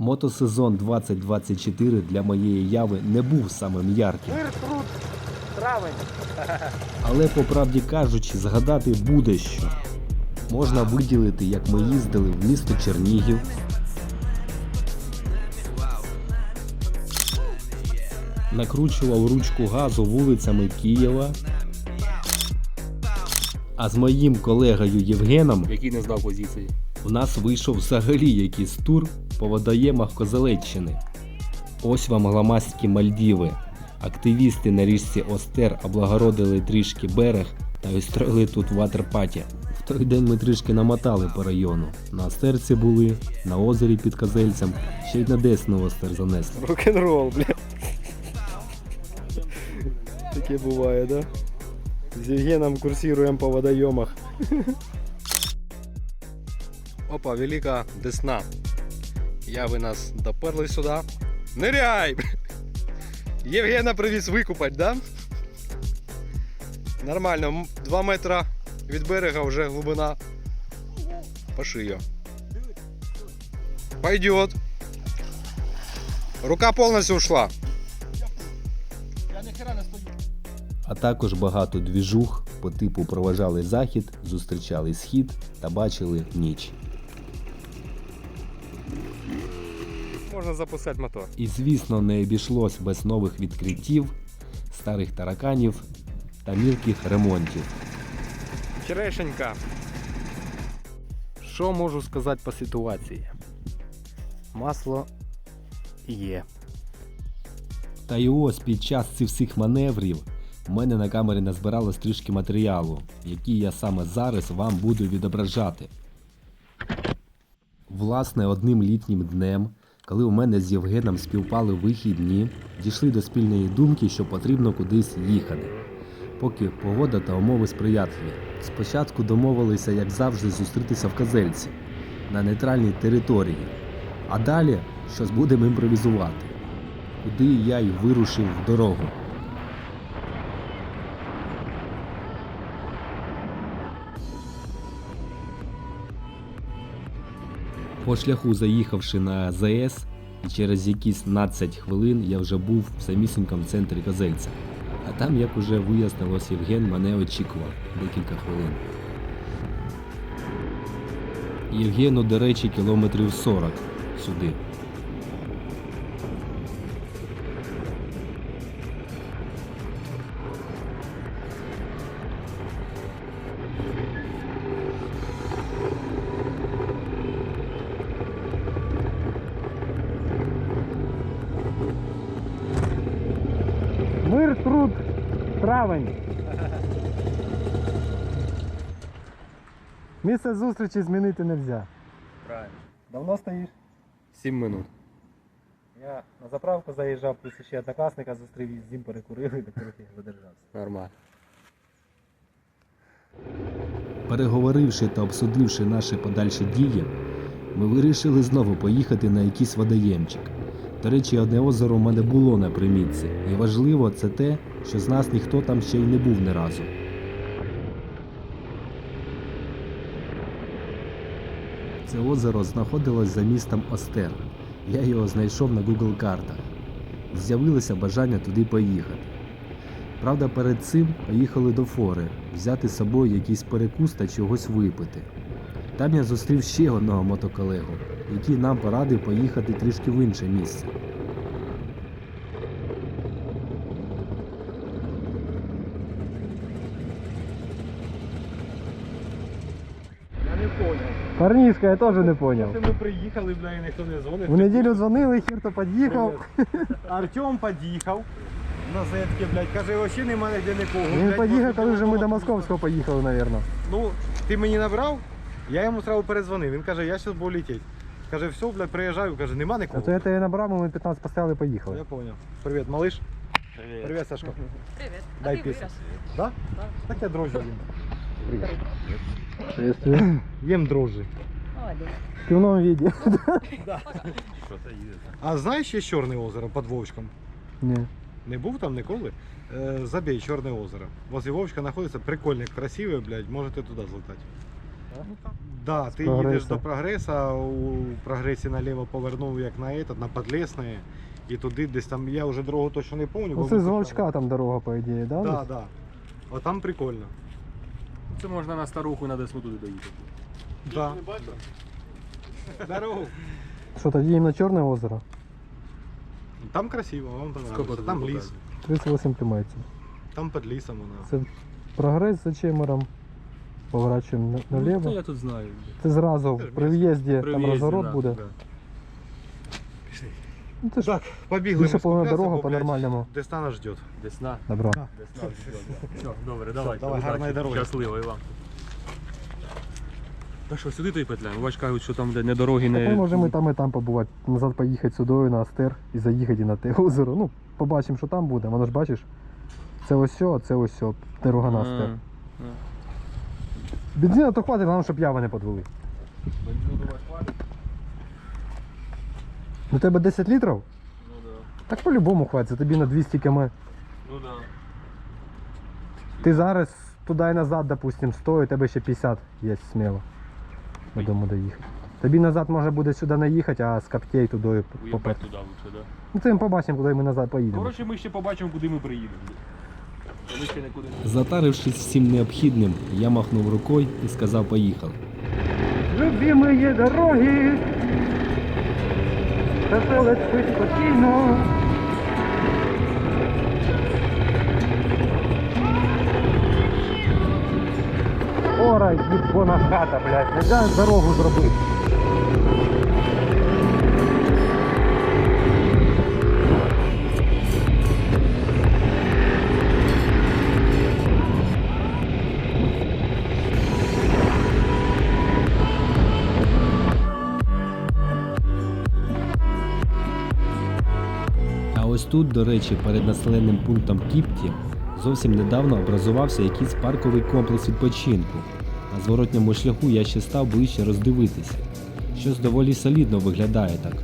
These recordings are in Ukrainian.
Мотосезон 2024 для моєї яви не був самим ярким. Травень. Але по правді кажучи, згадати буде що. Можна виділити, як ми їздили в місто Чернігів. Накручував ручку газу вулицями Києва. А з моїм колегою Євгеном, який не здав позиції. в нас вийшов взагалі якийсь тур по водоємах Козелеччини. Ось вам гламастські Мальдіви. Активісти на річці Остер облагородили трішки берег та устроїли тут ватерпаті. В той день ми трішки намотали по району. На Остерці були, на озері під Козельцем, ще й на Десну Остер занесли. Рок-н-рол, бля. Таке буває, да? З Євгеном курсируємо по водойомах. Опа, велика десна. Я ви нас доперли сюди. Ниряй! Євгена привіз викупать, да? Нормально, 2 метра від берега вже глибина по шию. Пойдет. Рука повністю ушла. А також багато двіжух по типу проважали захід, зустрічали схід та бачили ніч. Можна запускати мотор. І звісно, не обійшлось без нових відкриттів, старих тараканів та мілких ремонтів. Черешенька. Що можу сказати по ситуації? Масло є. Та й ось під час цих всіх маневрів у мене на камері назбиралось трішки матеріалу, який я саме зараз вам буду відображати. Власне, одним літнім днем, коли у мене з Євгеном співпали вихідні, дійшли до спільної думки, що потрібно кудись їхати. Поки погода та умови сприятливі. Спочатку домовилися, як завжди, зустрітися в Казельці на нейтральній території. А далі щось будемо імпровізувати. Куди я й вирушив в дорогу. По шляху заїхавши на ЗС, і через якісь 15 хвилин я вже був в самісінькому центрі Козельця. А там, як уже вияснилось, Євген мене очікував декілька хвилин. Євгену, до речі, кілометрів 40 сюди. Мир, труд, травень. Місце зустрічі змінити не можна. Правильно. Давно стоїш? 7 минут. Я на заправку заїжджав, плюс ще однокласника зустрів, з ним перекурили, так трохи задержався. Нормально. Переговоривши та обсудивши наші подальші дії, ми вирішили знову поїхати на якийсь водоємчик. До речі, одне озеро в мене було на примітці, і важливо це те, що з нас ніхто там ще й не був ні разу. Це озеро знаходилось за містом Остер. Я його знайшов на Google картах. З'явилося бажання туди поїхати. Правда, перед цим поїхали до фори, взяти з собою якийсь перекус та чогось випити. Там я зустрів ще одного мотоколегу, який нам порадив поїхати трішки в інше місце. Я не понял. Парнішка, я теж не поняв. Ми приїхали, бля, і ніхто не дзвонив. В неділю дзвонили, хір то під'їхав. Артем під'їхав. На зетки, блядь, каже, взагалі немає де нікого. Він блядь, поїхав, коли вже ми до Московського поїхали, мабуть. Ну, ти мені набрав, я йому сразу перезвонив. Він каже, я зараз буду летіти. Каже, все, блядь, приїжджаю. Каже, нема А нікого. то я тебе набрав, ми 15 поставили і поїхали. Я понял. Привіт, малыш. Привет. Привіт, Сашко. Привет. Дай а ты пісню. вырос? Да? Так я дрожжі їм. Приветствую. Їм дрожжі. Молодец. В пивному віді. Что-то едет. А знаєш ще Чорне озеро під Вовчком? Ні. Не був там ніколи? Е, забей Чорне озеро. Возле Вовчка знаходиться прикольне, красиве, блядь, можете туди злетати. Да, ти прогресу. їдеш до прогреса, у прогресі наліво повернув як на этот, на Подлесне, і туди десь там, я вже дорогу точно не пам'ятаю. Ну це з там дорога, по ідеї, да? Да, да. О, там прикольно. Це можна на старуху і на десну туди доїхати. Да. Здорово. Що тоді їм на Чорне озеро? Там красиво, вам тут Там ліс, 38 км. там під лісом у нас. Це прогрес за Чемером. Поворачуємо Ну, наліво. я тут знаю. Це зразу Це при в'їзді При там розворот буде. Да. Ну, це ж Так, побігли. більше ми повна скупляться, дорога бо, по-нормальному. Десна нас ждет. Десна. Добро. Десна. Все, добре, давайте. давай, удачі. гарної дороги. Щасливо і вам. Та що, сюди то і петляємо? Бач, кажуть, що там де не дороги, Так ми не... можемо і там, і там побувати. Назад поїхати сюди на Астер і заїхати і на те озеро. Ну, побачимо, що там буде. Воно ж бачиш, це ось сьо, це ось сьо. Дорога на Астер. Бензина то хватить, нам, щоб яви не подвели. Бензину давай хватить. У тебе 10 літрів? Ну да. Так по-любому хватить, це тобі на 200 км. Ну да. Ти зараз туди і назад, допустим, 100, і тебе ще 50 є сміло. Додому доїхати. Тобі назад може буде сюди не їхати, а з каптей туди лучше, да? Ну це ми побачимо, куди ми назад поїдемо. Коротше, ми ще побачимо, куди ми приїдемо. Ми ще нікуди не Затарившись всім необхідним, я махнув рукою і сказав поїхали. Любимые дороги, казалось быть спокійно. Ора, їбона хата, блядь, нельзя дорогу зробити. Тут, до речі, перед населеним пунктом Кіпті зовсім недавно образувався якийсь парковий комплекс відпочинку. На зворотньому шляху я ще став ближче роздивитися. Щось доволі солідно виглядає так.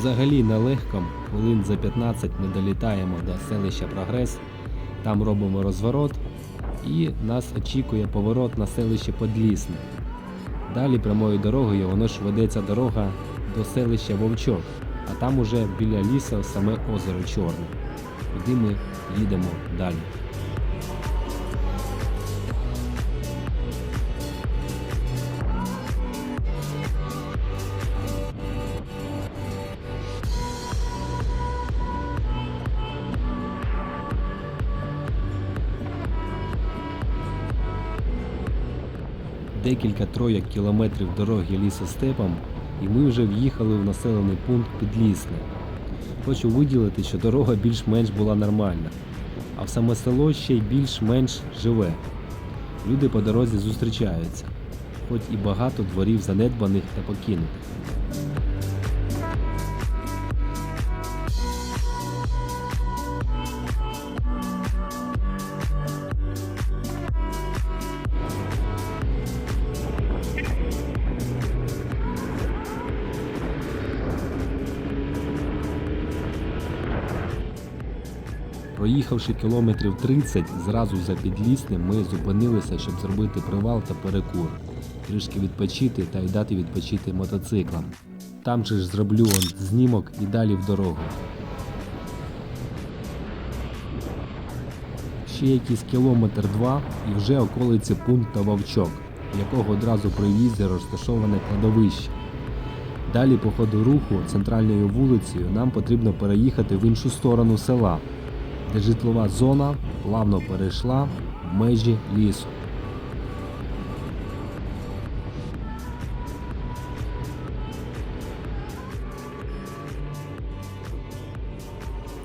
Взагалі на хвилин за 15 ми долітаємо до селища Прогрес, там робимо розворот і нас очікує поворот на селище Подлісне. Далі прямою дорогою воно ж ведеться дорога до селища Вовчок, а там уже біля лісу саме озеро Чорне, куди ми їдемо далі. Декілька троє кілометрів дороги лісостепом, і ми вже в'їхали в населений пункт Підлісне. Хочу виділити, що дорога більш-менш була нормальна, а в саме село ще й більш-менш живе. Люди по дорозі зустрічаються, хоч і багато дворів занедбаних та покинутих. Проїхавши кілометрів 30, зразу за підлісним ми зупинилися, щоб зробити привал та перекур, трішки відпочити та й дати відпочити мотоциклам. Там же ж зроблю он знімок і далі в дорогу. Ще якийсь кілометр два і вже околиці пункту Вовчок, якого одразу при в'їзді розташоване кладовище. Далі по ходу руху центральною вулицею нам потрібно переїхати в іншу сторону села, де житлова зона плавно перейшла в межі лісу.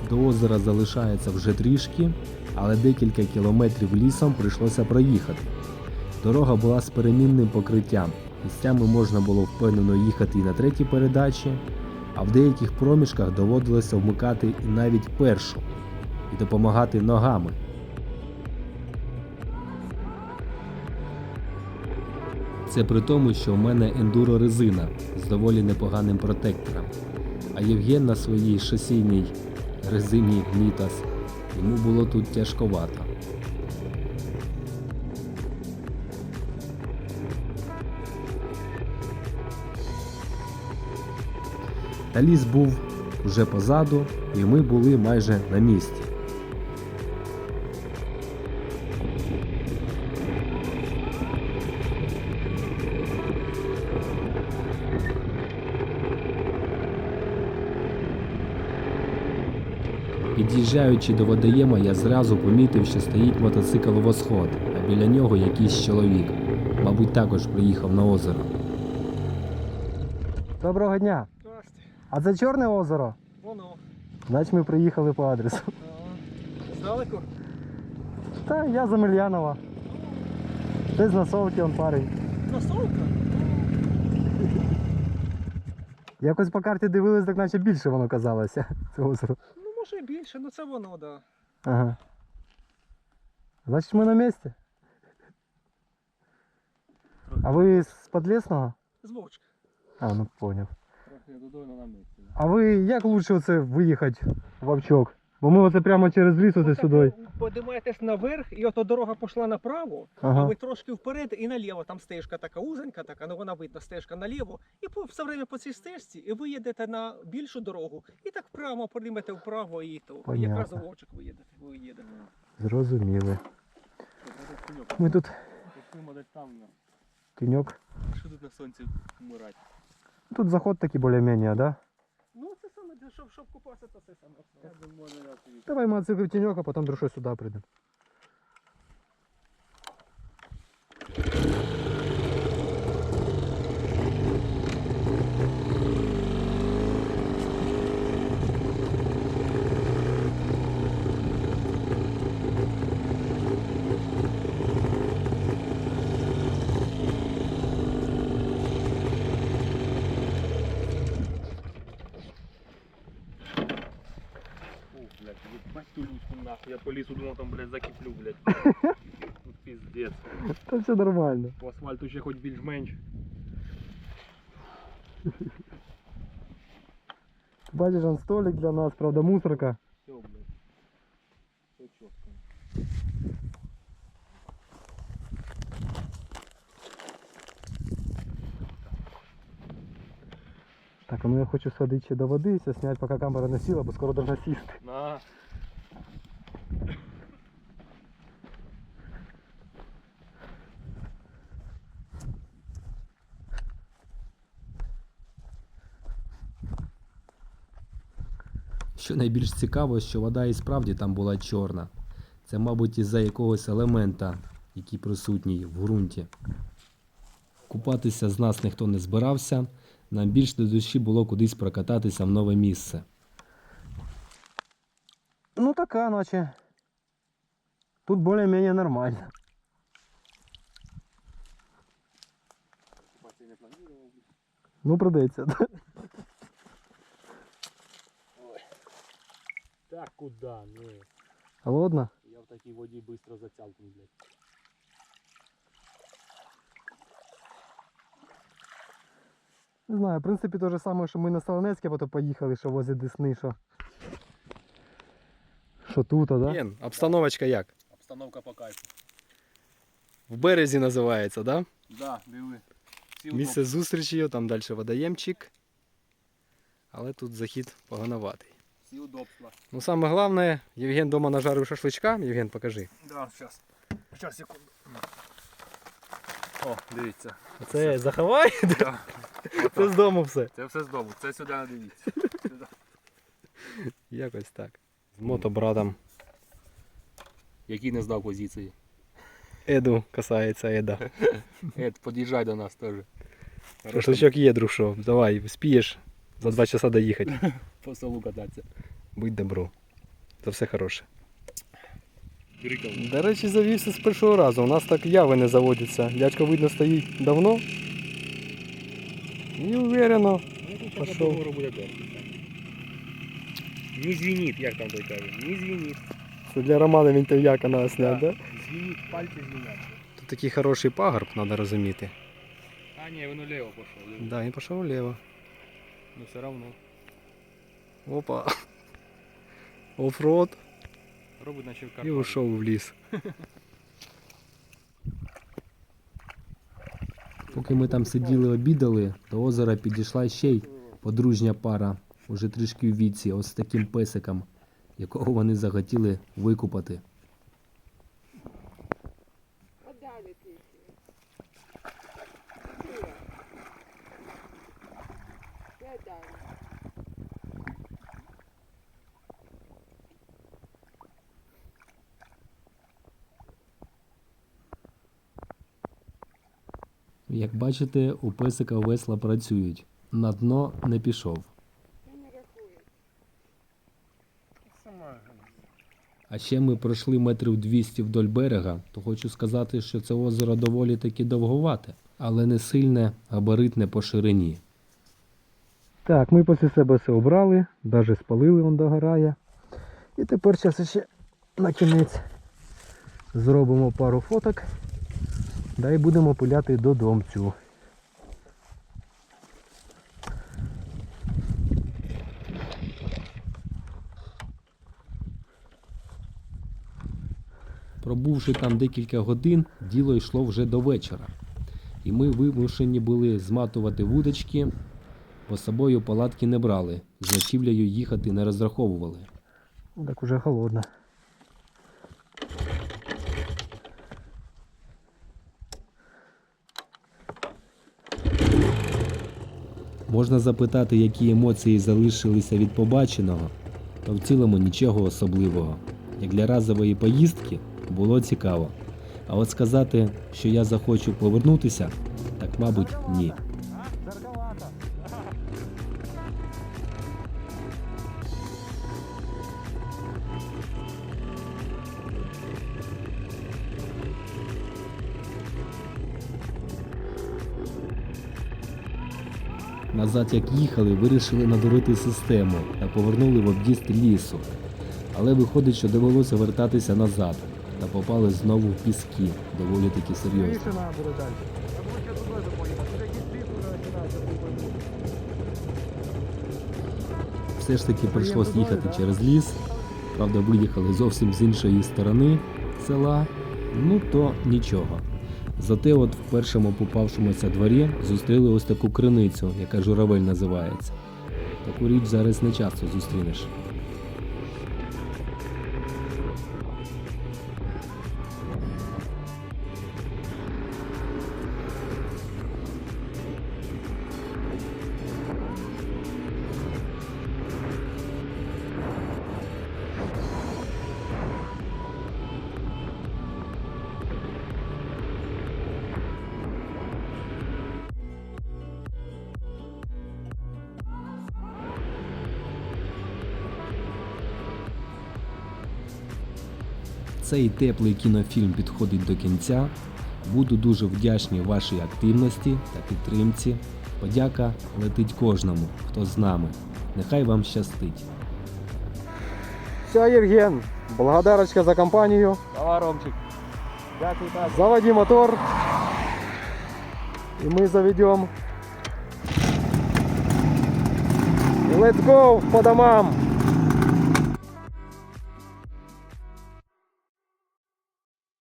До озера залишається вже трішки, але декілька кілометрів лісом прийшлося проїхати. Дорога була з перемінним покриттям. Місцями можна було впевнено їхати і на третій передачі, а в деяких проміжках доводилося вмикати і навіть першу і допомагати ногами. Це при тому, що в мене ендуро резина з доволі непоганим протектором. А Євген на своїй шосійній резині Нітас йому було тут тяжковато. Та ліс був вже позаду, і ми були майже на місці. Під'їжджаючи до водоєма, я зразу помітив, що стоїть мотоцикл восход, а біля нього якийсь чоловік. Мабуть, також приїхав на озеро. Доброго дня. Здрасте. А це Чорне озеро? Воно. Значить ми приїхали по адресу. Здалеку? Та я з Емельянова. Десь на совки он парень. Кросовка? Якось по карті дивились, так наче більше воно казалося. Це озеро. Може і більше, ну це воно, да. Ага. Значить ми на місці. А ви з Подлесного? З Вовчка. А, ну поняв. Трохи додому на місці. А ви як лучше оце виїхати в Овчок? Бо ми оце прямо через ліс оце сюди. Подимаєтесь наверх, і ото дорога пішла направо, а ви трошки вперед і наліво. Там стежка така узенька, така, ну вона видно, стежка наліво. І по все время по цій стежці, і ви їдете на більшу дорогу, і так прямо подимете вправо і то. І Понятно. якраз у Вовчик ви їдете. Ви їдете. Зрозуміли. Ми тут там, тіньок. що тут на сонці вмирати. Тут заход такий більш-менш, да? Ну це саме, для- щоб, щоб купатися, то все саме. Давай ми отсюди в тіньок, а потім друг сюди прийдемо. ебать ту людку нахуй. Я по лісу думав, там, блядь, закиплю, блядь. Ну, пиздец. Та все нормально. По асфальту ще хоч більш-менш. Бачиш, он столик для нас, правда, мусорка. Все, блядь. Все чітко. Так, а ну я хочу сходити ще до води, все зняти, поки камера не сіла, бо скоро должна сісти. На. Що найбільш цікаво, що вода і справді там була чорна. Це, мабуть, із-за якогось елемента, який присутній в ґрунті. Купатися з нас ніхто не збирався. Нам більш до душі було кудись прокататися в нове місце. Ну така, наче. Тут більш-менш нормально. Ну, придеться. Так куда? Ну. Холодно? Я в такій воді швидко затягну, блядь. Не знаю, в принципі, те ж саме, що ми на Солонецьке потім поїхали, що возле Десни, що. Що тут, а, да? Єн, обстановочка як? Обстановка по кайфу. В березі називається, да? Да, диви. Всі Місце зустрічі, там далі водоємчик. Але тут захід погануватий. Всі удобства. Ну саме головне, Євген дома нажарив шашличка. Євген, покажи. Да, сейчас. Сейчас, секунду. О, дивіться. Це заховай? Да. Це з дому все. Це все з дому, це сюди не дивіться. Якось так. З мотобратом. Який не здав позиції. Еду касається Еда. Ед, під'їжджай до нас теж. Шашличок є, друг, що. Давай, спієш за два часа доїхати. По селу кататися. Будь добро. за все хороше. До речі, завівся з першого разу. У нас так яви не заводяться. Дядько, видно, стоїть давно. І уверено. Пошов. Не звенит, як там той каже. Не звенит. Це для Романа Вінтов'яка на снять, да? Звенит, пальці звенят. Тут такий хороший пагорб, треба розуміти. А, ні, він улево пішов. Да, він пішов вліво. Ну все равно. Опа. Оффроад. Робить наче в І Карпатах. ушов в ліс. Поки ми там сиділи обідали, до озера підійшла ще й подружня пара, уже трішки в віці, ось з таким песиком, якого вони захотіли викупати. Як бачите, у песика весла працюють. На дно не пішов. А ще ми пройшли метрів 200 вдоль берега, то хочу сказати, що це озеро доволі таки довговате, але не сильне, габаритне по ширині. Так, ми після себе все обрали, навіть спалили, он догорає. І тепер зараз ще на кінець зробимо пару фоток. Да і будемо пиляти додомцю. Пробувши там декілька годин, діло йшло вже до вечора. І ми вимушені були зматувати вудочки, бо з собою палатки не брали, з ночівлею їхати не розраховували. Так уже холодно. Можна запитати, які емоції залишилися від побаченого, то в цілому нічого особливого. Як для разової поїздки було цікаво. А от сказати, що я захочу повернутися, так мабуть ні. Назад як їхали, вирішили надурити систему та повернули в об'їзд лісу. Але виходить, що довелося вертатися назад та попали знову в піски, доволі таки серйозно. Все ж таки прийшлось їхати через ліс. Правда, виїхали зовсім з іншої сторони села. Ну то нічого. Зате от в першому попавшомуся дворі зустріли ось таку криницю, яка журавель називається. Таку річ зараз не часто зустрінеш. Цей теплий кінофільм підходить до кінця. Буду дуже вдячний вашій активності та підтримці. Подяка летить кожному, хто з нами. Нехай вам щастить. Все, Євген, благодарочка за компанію. Давай, Ромчик. Дякую, так. Заводи мотор. І ми заведемо. Let's go по домам.